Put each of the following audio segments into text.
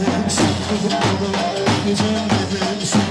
benim, sen kızım kadın Gecem benim, sen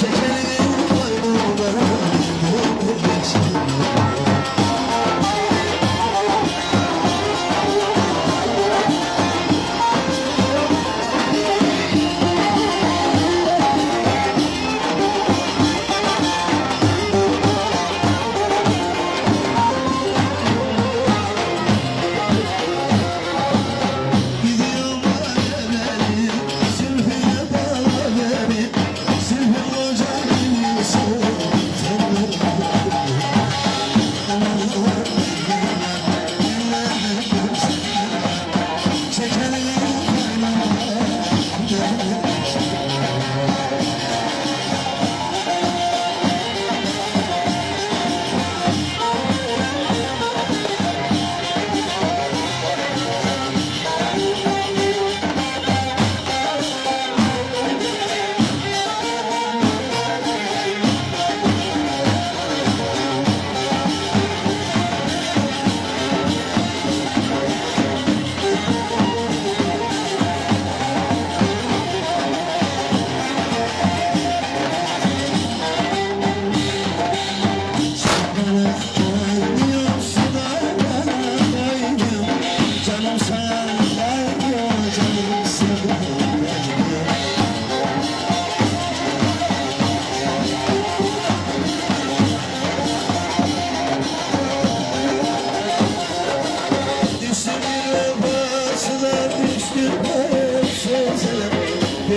Çekelim maymunlara Muhabbet için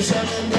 Yaşandı